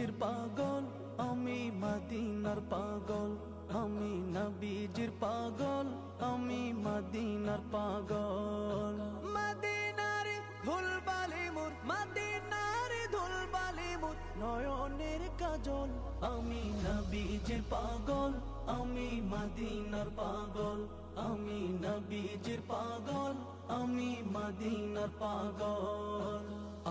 নবীজির পাগল, আমি মাদিনার পাগল, আমি নবীজির পাগল, আমি মাদিনার পাগল। মাদিনার ধুলবালি মুর, মাদিনার ধুলবালি মুর, নয়নের কাজল, আমি নবীজির পাগল, আমি মাদিনার পাগল, আমি নবীজির পাগল, আমি মাদিনার পাগল।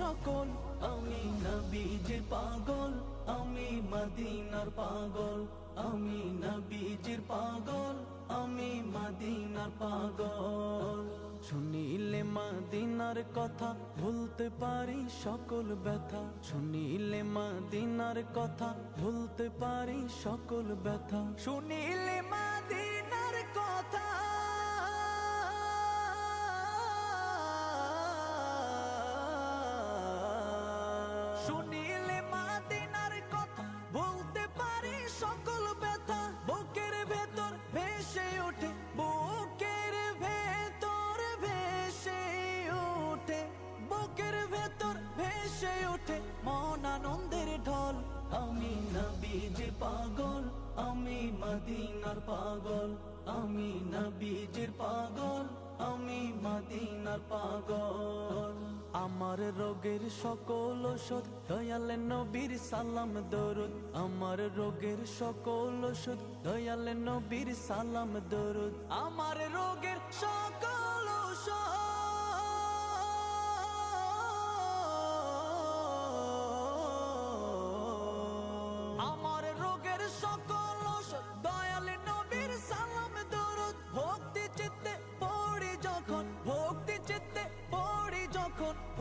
সকল, আমি নবীজির পাগল, আমি মদিনার পাগল, আমি নবীজির পাগল, আমি মদিনার পাগল। শুনিলে মাদিনার কথা ভুলতে পারি সকল ব্যথা। শুনিলে মাদিনার কথা ভুলতে পারি সকল ব্যথা। শুনিলে মাদিনার কথা শুনিলে মাদিনার কথা, বলতে পারি সকল ব্যথা। বুকের ভেতর ভেসে ওঠে, বুকের ভেতর ভেসে ওঠে, বুকের ভেতর ভেসে ওঠে মন আনন্দের ঢল। আমি নবীজির পাগল, আমি মদিনার পাগল, আমি নবীজির পাগল, আমি মদিনার পাগল। আমার রোগের সকল ওষুধ। দয়াল নবীর সালাম, দরুদ। আমার রোগের সকল ওষুধ। দয়াল নবীর সালাম, দরুদ। আমার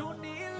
শুনিলে মাদিনার